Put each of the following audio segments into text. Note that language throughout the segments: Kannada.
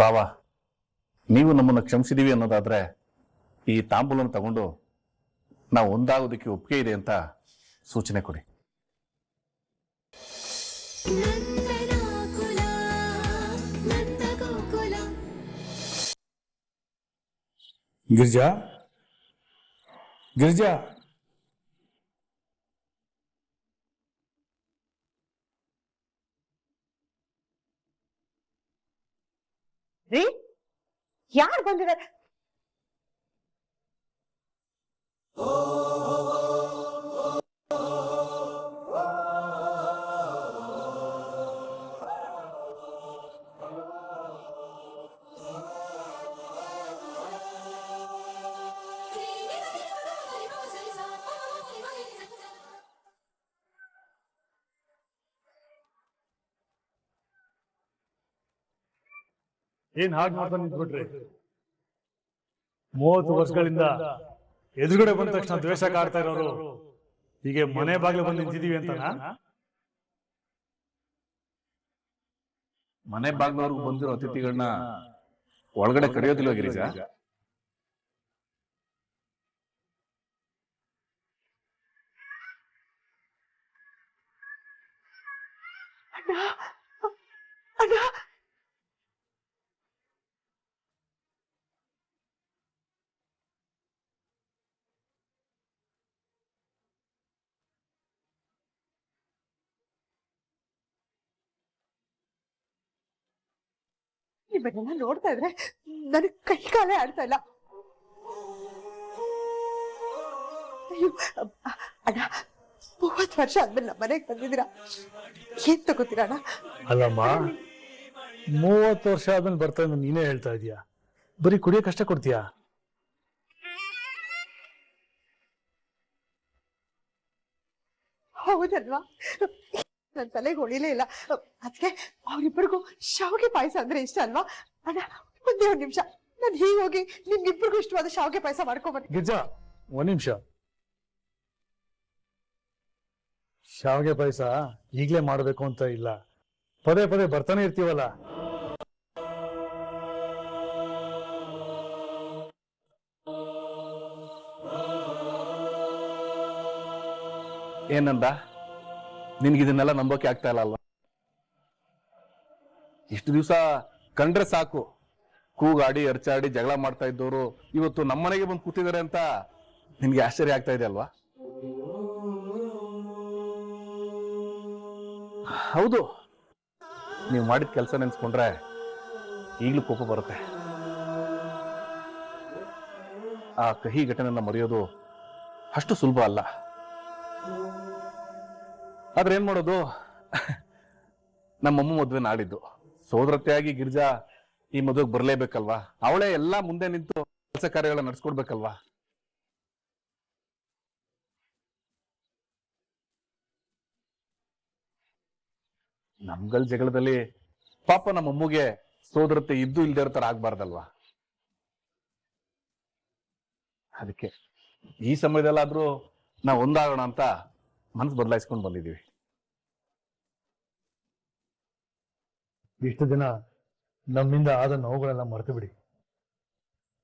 ಬಾವ ನೀವು ನಮ್ಮನ್ನು ಕ್ಷಮಿಸಿದೀವಿ ಅನ್ನೋದಾದ್ರೆ ಈ ತಾಂಬೂಲನ್ನು ತಗೊಂಡು ನಾವು ಒಂದಾಗೋದಕ್ಕೆ ಒಪ್ಪಿಗೆ ಇದೆ ಅಂತ ಸೂಚನೆ ಕೊಡಿ. ಗಿರಿಜಾ ಗಿರಿಜಾ. ರೀ? ಯಾರು ಬಂದಿದ್ದಾರೆ? ಏನ್ ಹಾಗೆ ಮಾಡ್ತಾ ನಿಂತ್ಬಿಟ್ರಿ? ಮೂವತ್ತು ವರ್ಷಗಳಿಂದ ಎದುರುಗಡೆ ಬಂದ ತಕ್ಷಣ ದ್ವೇಷ ಕಾಡ್ತಾ ಇರೋರು. ಹೀಗೆ ಮನೆ ಬಾಗಿಲು ಬಂದು ನಿಂತಿದೀವಿ ಅಂತ ಮನೆ ಬಾಗ್ಲವರೆಗೂ ಬಂದಿರೋ ಅತಿಥಿಗಳನ್ನ ಒಳಗಡೆ ಕರೆಯೋದಿಲ್ಲ ಗಿರಿಜಾ? ಅಣ್ಣ ಅಣ್ಣ. ಇವನ್ನೆಲ್ಲ ನೋಡ್ತಾ ಇದ್ರೆ ನನಗೆ ಕೈ ಕಾಲೇ ಆಡ್ತಾ ಇಲ್ಲ. ಅಯ್ಯೋ ಅಣ್ಣ ಮೂವತ್ ವರ್ಷ ಆದ್ಮೇಲೆ ನಮ್ಮ ಮನೆಗೆ ಬಂದಿದ್ದೀರಾ? ಏನ್ ತಗೋತೀರಾ ಅಣ್ಣ? ಅಲ್ಲಮ್ಮ ಮೂವತ್ತು ವರ್ಷ ಆದ್ಮೇಲೆ ಬರ್ತಾ ಇದ್ದ ನೀನೇ ಹೇಳ್ತಾ ಇದೀಯಾ. ಬರೀ ಕಷ್ಟ ಕೊಡ್ತೀಯಾ? ಹೌದಲ್ವಾ? ನನ್ ತಲೆಗೆ ಹೊಳಿಲೇ ಇಲ್ಲ. ಅದಕ್ಕೆ ಅವ್ರಿಬ್ಬರಿಗೂ ಶಾವಿಗೆ ಪಾಯಸ ಅಂದ್ರೆ ಇಷ್ಟ ಅಲ್ವಾ? ಅಣ್ಣ ಒಂದೇ ಒಂದ್ ನಿಮಿಷ. ನಾನು ಹೀಗೆ ಹೋಗಿ ನಿಮ್ಗಿಬ್ರಿಗೂ ಇಷ್ಟವಾದ ಶಾವಿಗೆ ಪಾಯಸ ಮಾಡ್ಕೊಂಬರ್ತೀನಿ ಗಿರ್ಜಾ ಒಂದ್ ನಿಮಿಷ. ಶಾವಿಗೆ ಪಾಯಸ ಈಗ್ಲೇ ಮಾಡ್ಬೇಕು ಅಂತ ಇಲ್ಲ. ಪದೇ ಪದೇ ಬರ್ತಾನೆ ಇರ್ತೀವಲ್ಲ? ಏನಂದ ನಿನ್ಗಿದನ್ನೆಲ್ಲ ನಂಬೋಕೆ ಆಗ್ತಾ ಇಲ್ಲ ಅಲ್ವಾ? ಇಷ್ಟು ದಿವಸ ಕಂಡ್ರೆ ಸಾಕು. ಕೂಗಾಡಿ ಅರ್ಚಾಡಿ ಜಗಳ ಮಾಡ್ತಾ ಇದ್ದವರು ಇವತ್ತು ನಮ್ಮನೆಗೆ ಬಂದು ಕೂತಿದ್ದಾರೆ ಅಂತ ನಿನ್ಗೆ ಆಶ್ಚರ್ಯ ಆಗ್ತಾ ಇದೆ ಅಲ್ವಾ? ಹೌದು. ನೀವು ಮಾಡಿದ ಕೆಲಸ ನೆನ್ಸ್ಕೊಂಡ್ರೆ ಈಗಲೂ ಕೋಪ ಬರುತ್ತೆ. ಆ ಕಹಿ ಘಟನೆನ ಮರೆಯೋದು ಅಷ್ಟು ಸುಲಭ ಅಲ್ಲ. ಆದ್ರೆ ಏನ್ ಮಾಡೋದು? ನಮ್ಮಮ್ಮ ಮದ್ವೆ ನಾಡಿದ್ದು. ಸೋದರತೆಯಾಗಿ ಗಿರ್ಜಾ ಈ ಮದುವೆಗೆ ಬರ್ಲೇಬೇಕಲ್ವಾ? ಅವಳೇ ಎಲ್ಲಾ ಮುಂದೆ ನಿಂತು ಕೆಲಸ ಕಾರ್ಯಗಳನ್ನ ನಡ್ಸ್ಕೊಡ್ಬೇಕಲ್ವಾ? ನಮ್ಗಳ ಜಗಳದಲ್ಲಿ ಪಾಪ ನಮ್ಮ ಅಮ್ಮಗೆ ಸೋದರತೆ ಇದ್ದು ಇಲ್ದೇ ಇರೋ ತರ ಆಗ್ಬಾರ್ದಲ್ವಾ? ಅದಕ್ಕೆ ಈ ಸಮಯದಲ್ಲಾದ್ರೂ ನಾವು ಒಂದಾಗೋಣ ಅಂತ ಮನಸ್ಸು ಬದಲಾಯಿಸ್ಕೊಂಡು ಬಂದಿದ್ದೀವಿ. ಇಷ್ಟು ದಿನ ನಮ್ಮಿಂದ ಆದ ನೋವುಗಳೆಲ್ಲ ಮರೆತು ಬಿಡಿ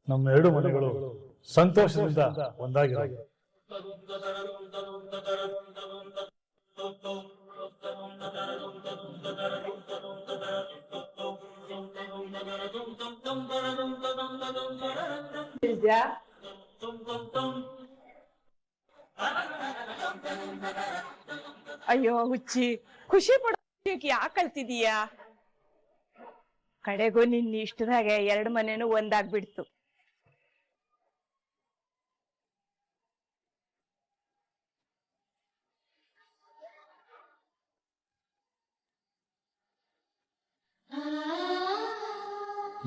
ನಮ್ಮ ಎರಡು ಮನೆಗಳು ಸಂತೋಷದಿಂದ ಒಂದಾಗಿರೋ ಅಯ್ಯೋ ಹುಚ್ಚಿ, ಖುಷಿ ಪಡೋಕೆ ಯಾಕೆ ಕಲ್ತಿದೀಯಾ ಕಡೆಗೂ ನಿನ್ನ ಇಷ್ಟದಾಗ ಎರಡ್ ಮನೆನೂ ಒಂದಾಗ್ಬಿಡ್ತು.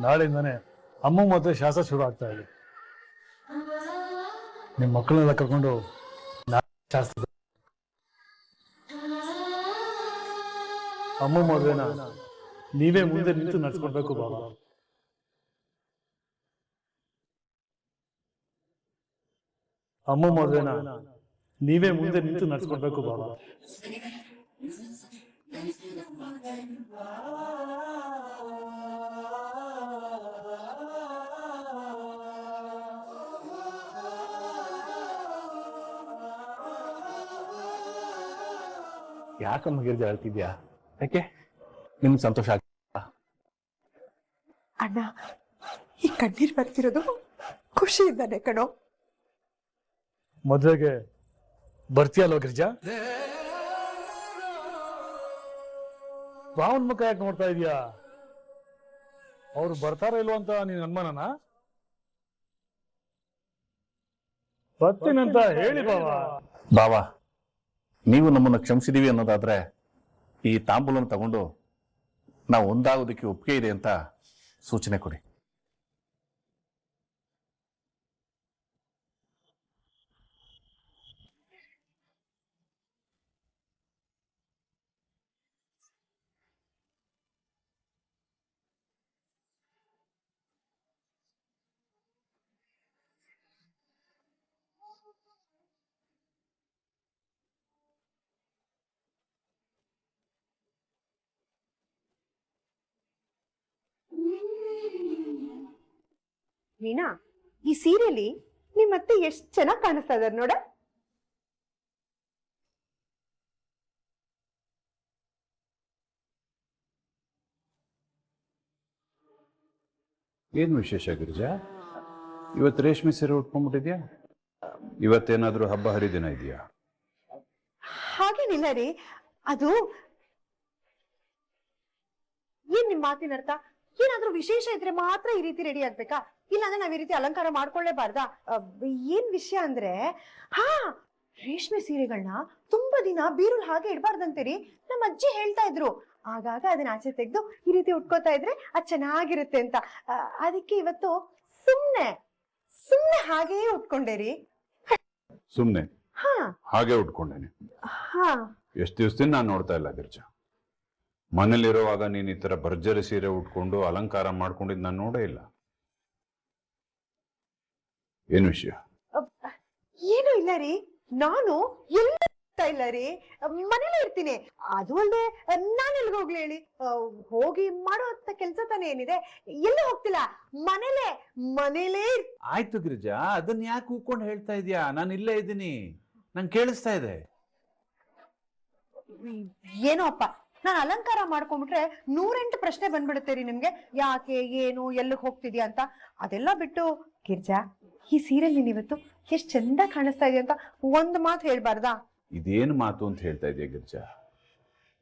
ನಾಳೆಯಿಂದಾನೆ ಅಮ್ಮ ಮತ್ತೆ ಶಾಸ್ತ್ರ ಶುರು ಆಗ್ತಾ ಇದೆ. ನಿಮ್ ಮಕ್ಕಳನ್ನೆಲ್ಲ ಕರ್ಕೊಂಡು ಶಾಸ್ತ್ರ ಅಮ್ಮ ಮದುವೆನ ನೀವೇ ಮುಂದೆ ನಿಂತು ನಡ್ಸ್ಕೊಡ್ಬೇಕು ಬಾಬಾ. ಅಮ್ಮ ಮದುವೆನ ನೀವೇ ಮುಂದೆ ನಿಂತು ನಡ್ಸ್ಕೊಡ್ಬೇಕು ಬಾಬಾ. ಯಾಕಮ್ಮ ಗಿರ್ಜ ಹೇಳ್ತಿದ್ಯಾ ಯಾಕೆ? ನಿಮ್ಗೆ ಸಂತೋಷ ಆಗ ಅಣ್ಣ ಈ ಕಣ್ಣೀರ್ ಬರ್ತಿರೋದು ಖುಷಿಯಿಂದಾನೆ ಕಣೋ. ಮದುವೆಗೆ ಬರ್ತೀಯಲ್ವ ಗಿರಿಜಾ? ರಾವನ್ ಮುಖ ಯಾಕೆ ನೋಡ್ತಾ ಇದೀಯಾ? ಅವ್ರು ಬರ್ತಾರ ಇಲ್ವೋ ಅಂತ ನೀನ್ ಅನುಮಾನನ? ಬರ್ತೀನಂತ ಹೇಳಿ ಬಾವಾ. ಬಾವಾ ನೀವು ನಮ್ಮನ್ನ ಕ್ಷಮಿಸಿದೀವಿ ಅನ್ನೋದಾದ್ರೆ ಈ ತಾಂಬೂಲನ ತಗೊಂಡು ನಾವು ಒಂದಾಗೋದಕ್ಕೆ ಒಪ್ಪಿಗೆ ಇದೆ ಅಂತ ಸೂಚನೆ ಕೊಡಿ. ವೀಣಾ ಈ ಸೀರೆಲಿ ನಿಮ್ಮತ್ತೆ ಎಷ್ಟ್ ಚೆನ್ನಾಗಿ ಕಾಣಿಸ್ತಾ ಇದಾರೆ ನೋಡ. ಏನು ವಿಶೇಷ ಗಿರಿಜಾ? ಇವತ್ತು ರೇಷ್ಮೆ ಸೀರೆ ಉಟ್ಕೊಂಡ್ಬಿಟ್ಟಿದ್ಯಾ? ಇವತ್ತೇನಾದ್ರೂ ಹಬ್ಬ ಹರಿದಿನ ಇದೆಯಾ? ಹಾಗೇನಿಲ್ಲ ರೀ ಅದು ಏನ್ ನಿಮ್ ಮಾತಿನ ಅರ್ಥ? ಏನಾದ್ರೂ ವಿಶೇಷ ಇದ್ರೆ ಮಾತ್ರ ಈ ರೀತಿ ರೆಡಿ ಆಗ್ಬೇಕಾ? ಇಲ್ಲಾಂದ್ರೆ ನಾವ್ ಈ ರೀತಿ ಅಲಂಕಾರ ಮಾಡ್ಕೊಳ್ಳೇಬಾರ್ದಾ? ಏನ್ ವಿಷಯ ಅಂದ್ರೆ ಹಾ ರೇಷ್ಮೆ ಸೀರೆಗಳನ್ನ ತುಂಬಾ ದಿನ ಬೀರುಲ್ ಹಾಗೆ ಇಡಬಾರ್ದಂತೀರಿ. ನಮ್ಮ ಅಜ್ಜಿ ಹೇಳ್ತಾ ಇದ್ರು. ಆಗಾಗ ಅದನ್ನ ಆಚೆ ತೆಗೆದು ಈ ರೀತಿ ಉಟ್ಕೋತಾ ಇದ್ರೆ ಅದ್ ಚೆನ್ನಾಗಿರುತ್ತೆ ಅಂತ. ಅದಕ್ಕೆ ಇವತ್ತು ಸುಮ್ನೆ ಸುಮ್ನೆ ಹಾಗೇ ಉಟ್ಕೊಂಡೆ ರೀ ಸುಮ್ಮನೆ ಹಾ. ಹಾಗೆ ಉಟ್ಕೊಂಡೇನೆ. ಹಾ. ಎಷ್ಟು ದಿವಸದಿಂದ ನಾನು ನೋಡ್ತಾ ಇಲ್ಲ ಗಿರಿಜಾ. ಮನೇಲಿರುವಾಗ ನೀನು ಈ ಥರ ಭರ್ಜರಿ ಸೀರೆ ಉಟ್ಕೊಂಡು ಅಲಂಕಾರ ಮಾಡ್ಕೊಂಡಿದ್ ನಾನು ನೋಡೇ ಇಲ್ಲ. ಏನು ವಿಷಯ? ಏನು ಇಲ್ಲ ರೀ. ನಾನು ಎಲ್ಲ ಇಲ್ಲ ರೀ. ಮನೇಲೆ ಇರ್ತೀನಿ. ಅದು ಅಲ್ಲದೆ ನಾನು ಎಲ್ಲಿಗೆ ಹೋಗ್ಲಿ ಹೇಳಿ. ಹೋಗಿ ಮಾಡೋ ಅಂತ ಕೆಲಸ ತಾನೇ ಏನಿದೆ? ಎಲ್ಲೂ ಹೋಗ್ತಿಲ್ಲ. ಮನೇಲೆ ಮನೇಲೇ ಆಯ್ತು ಗಿರಿಜಾ ಅದನ್ನ ಯಾಕೆ ಕೂತ್ಕೊಂಡು ಹೇಳ್ತಾ ಇದೀಯಾ? ನಾನು ಇಲ್ಲೇ ಇದ್ದೀನಿ. ನಂಗೆ ಕೇಳಿಸ್ತಾ ಇದೆ. ಏನೋ ಅಪ್ಪ ನಾನು ಅಲಂಕಾರ ಮಾಡ್ಕೊಂಡ್ಬಿಟ್ರೆ ನೂರೆಂಟು ಪ್ರಶ್ನೆ ಬಂದ್ಬಿಡುತ್ತೆ ರೀ ನಿಮ್ಗೆ. ಯಾಕೆ, ಏನು, ಎಲ್ಲಿಗೆ ಹೋಗ್ತಿದ್ಯಾ ಅಂತ. ಅದೆಲ್ಲ ಬಿಟ್ಟು, ಗಿರ್ಜಾ, ಈ ಸೀರೆ ನೀನ್ ಇವತ್ತು ಎಷ್ಟ್ ಚಂದ ಕಾಣಿಸ್ತಾ ಇದೆ ಅಂತ ಒಂದ್ ಮಾತು ಹೇಳ್ಬಾರ್ದಾ? ಇದೇನು ಮಾತು ಅಂತ ಹೇಳ್ತಾ ಇದೆಯಾ ಗಿರ್ಜಾ?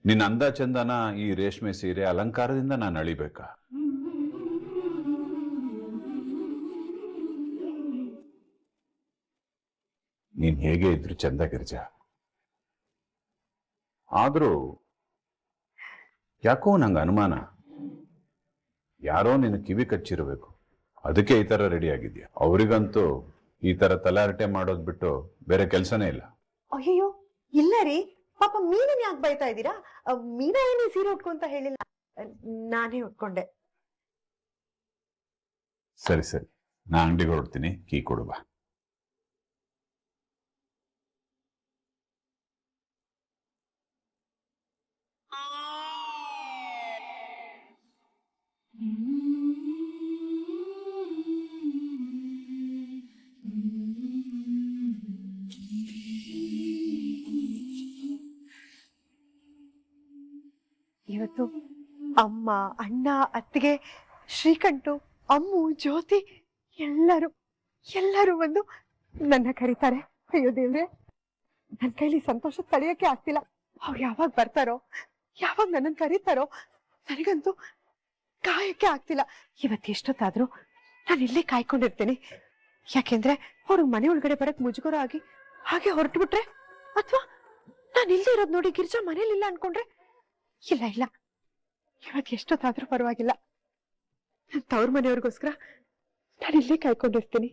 ನಿನ್ನ ಅಂದ ಚಂದನ ಈ ರೇಷ್ಮೆ ಸೀರೆ ಅಲಂಕಾರದಿಂದ ನಾನು ಅಳಿಬೇಕಾ? ನೀನ್ ಹೇಗೆ ಇದ್ರು ಚಂದ ಗಿರ್ಜಾ? ಆದ್ರೂ ಯಾಕೋ ನಂಗೆ ಅನುಮಾನ? ಯಾರೋ ನಿನ್ನ ಕಿವಿ ಕಚ್ಚಿರಬೇಕು. ಅದಕ್ಕೆ ಈ ಥರ ರೆಡಿ ಆಗಿದ್ಯಾ? ಅವರಿಗಂತೂ ಈ ಥರ ತಲಾರಟೆ ಮಾಡೋದ್ ಬಿಟ್ಟು ಬೇರೆ ಕೆಲಸನೇ ಇಲ್ಲ. ಅಯ್ಯೋ ಇಲ್ಲ ರೀ. ಪಾಪ ಮೀನನ್ ಯಾಕೆ ಬೈತಾ ಇದ್ದೀರಾ? ಮೀನ ಏನೇ ಸೀರೆ ಉಟ್ಕೊಂತ ಹೇಳಿಲ್ಲ. ನಾನೇ ಉಟ್ಕೊಂಡೆ. ಸರಿ ಸರಿ. ನಾ ಅಂಗಡಿಗೆ ಹೊರಡ್ತೀನಿ. ಕೀ ಕೊಡು ಇವತ್ತು ಅಮ್ಮ, ಅಣ್ಣ, ಅತ್ತಿಗೆ, ಶ್ರೀಕಂಠು, ಅಮ್ಮು, ಜ್ಯೋತಿ, ಎಲ್ಲರೂ ಎಲ್ಲರೂ ಬಂದು ನನ್ನ ಕರೀತಾರೆ. ಅಯ್ಯೋ ದೇವ್ರೆ ನನ್ನ ಕೈಲಿ ಸಂತೋಷ ತಡೆಯಕ್ಕೆ ಆಗ್ತಿಲ್ಲ. ಅವ್ರು ಯಾವಾಗ ಬರ್ತಾರೋ, ಯಾವಾಗ ನನ್ನನ್ನು ಕರೀತಾರೋ, ನನಗಂತೂ ಕಾಯಕ್ಕೆ ಆಗ್ತಿಲ್ಲ. ಇವತ್ತು ಎಷ್ಟೊತ್ತಾದ್ರೂ ನಾನು ಇಲ್ಲೇ ಕಾಯ್ಕೊಂಡಿರ್ತೇನೆ. ಯಾಕೆಂದ್ರೆ ಅವ್ರಿಗೆ ಮನೆ ಒಳಗಡೆ ಬರಕ್ ಮುಜುಗರ ಆಗಿ ಹಾಗೆ ಹೊರಟು ಬಿಟ್ರೆ ಅಥವಾ ನಾನು ಇಲ್ಲದೆ ಇರೋದ್ ನೋಡಿ ಗಿರ್ಜಾ ಮನೇಲಿಲ್ಲ ಅನ್ಕೊಂಡ್ರೆ ಇಲ್ಲ ಇಲ್ಲ. ಇವತ್ತು ಎಷ್ಟೊತ್ತಾದ್ರೂ ಪರವಾಗಿಲ್ಲ. ನನ್ನ ತವ್ರ ಮನೆಯವ್ರಿಗೋಸ್ಕರ ನಾನು ಇಲ್ಲೇ ಕಾಯ್ಕೊಂಡಿರ್ತೀನಿ.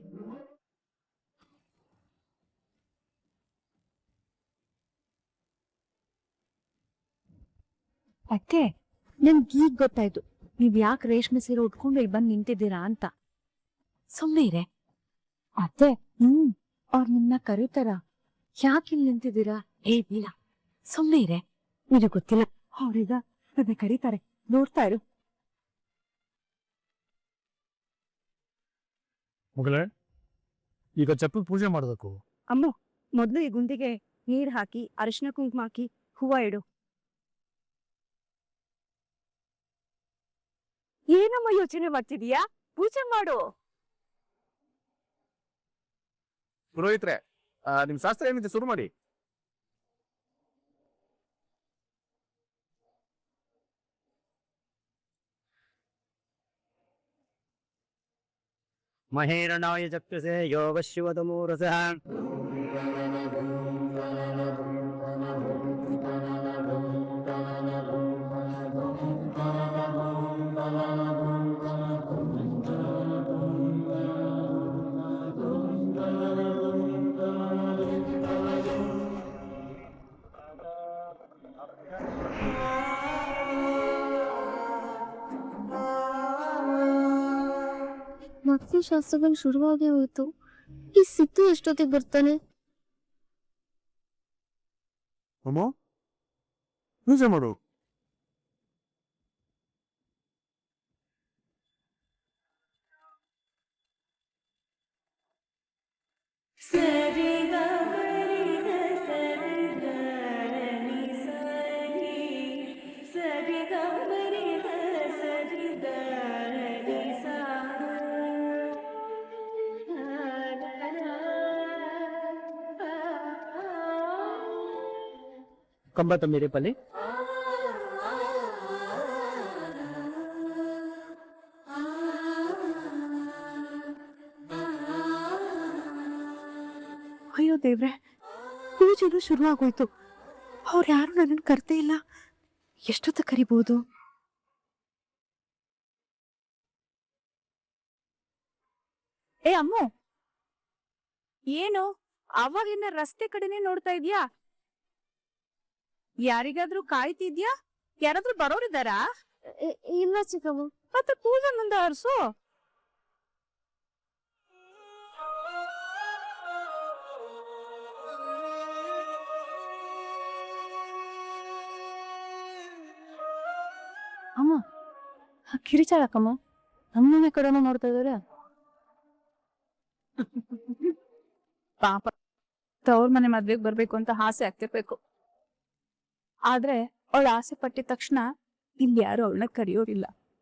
ಅತ್ತೆ, ನಂಗೆ ಈಗ ಗೊತ್ತಾಯ್ತು. ನೀವ್ ಯಾಕೆ ರೇಷ್ಮೆ ಸೀರೆ ಉಟ್ಕೊಂಡು ಇಲ್ಲಿ ಬಂದು ನಿಂತಿದ್ದೀರಾ ಅಂತ. ಸುಮ್ಮನೆ ಇರೆ. ಅತ್ತೆ ಹ್ಮ್ ಅವ್ರ ನಿನ್ನ ಕರೀತಾರ. ಯಾಕೆ ಇಲ್ಲಿ ನಿಂತಿದ್ದೀರಾ? ಏ ಇಲ್ಲ. ಸುಮ್ನೆ ಇರೆ. ನಿಮಗೆ ಗೊತ್ತಿಲ್ಲ. ಅವ್ರೀಗ ನನ್ನ ಕರೀತಾರೆ. ನೋಡ್ತಾ ಇರು. ಮುಗಲೇ ಈಗ ಚಪ್ಪಲ್ ಪೂಜೆ ಮಾಡಬೇಕು. ಅಮ್ಮ ಮೊದ್ಲು ಈ ಗುಂಡಿಗೆ ನೀರ್ ಹಾಕಿ ಅರಿಶಿನ ಕುಂಕುಮ ಹಾಕಿ ಹೂವ ಇಡು. ಏನಮ್ಮ ಯೋಚನೆ ಮಾಡ್ತಿದೀಯಾ? ಪೂಜೆ ಮಾಡು. ಪುರೋಹಿತ್ರೆ ಆ, ನಿಮ್ ಶಾಸ್ತ್ರ ಏನಿದೆ ಶುರು ಮಾಡಿ. ಮಹೇರಣಾಯ ಚಕ್ಷುಸೆ ಯೋಗ ಮತ್ತೆ ಶಾಸ್ತ್ರಗಳು ಶುರುವಾಗೇ ಹೋಯ್ತು ಈ ಸಿದ್ದು ಎಷ್ಟೊತ್ತಿಗೆ ಬರ್ತಾನೆ? ಅಮ್ಮ ನಿಜ ಮಾಡು ಮೇರೆ ಪಲ್ಲಿ ಅಯ್ಯೋ ದೇವ್ರೆ, ಪೂಜೆನೂ ಶುರು ಆಗೋಯ್ತು ಅವ್ರು ಯಾರು ನನ್ನನ್ನು ಕರ್ದೇ ಇಲ್ಲ. ಎಷ್ಟೊತ್ತು ಕರಿಬಹುದು ಏ ಅಮ್ಮ! ಏನು? ಅವಾಗಿನ ರಸ್ತೆ ಕಡೆನೆ ನೋಡ್ತಾ ಇದ್ಯಾ? ಯಾರಿಗಾದ್ರೂ ಕಾಯ್ತಿದ್ಯಾ? ಯಾರಾದ್ರೂ ಬರೋರಿದ್ದಾರಾ? ಇಲ್ಲ ಚಿಕ್ಕಮ್ಮ. ಮತ್ತೆ ಪೂಜಾ ನಂದ ಹರ್ಸು? ಅಮ್ಮ ಕಿರಿಚಾಳಕ್ಕಮ್ಮ ನಮ್ಮನೆ ಕಡೆನೂ ನೋಡ್ತಾ ಇದಾರೆ ಪಾಪ ತವ್ರ ಮನೆ ಮದ್ವೆಗ್ ಬರ್ಬೇಕು ಅಂತ ಆಸೆ ಆಗ್ತಿರ್ಬೇಕು. ಆದ್ರೆ ಅವಳು ಆಸೆ ಪಟ್ಟಿದ ತಕ್ಷಣ ಇಲ್ಲಿ ಯಾರು ಅವಳನ್ನ ಕರೆಯೋರಿಲ್ಲ.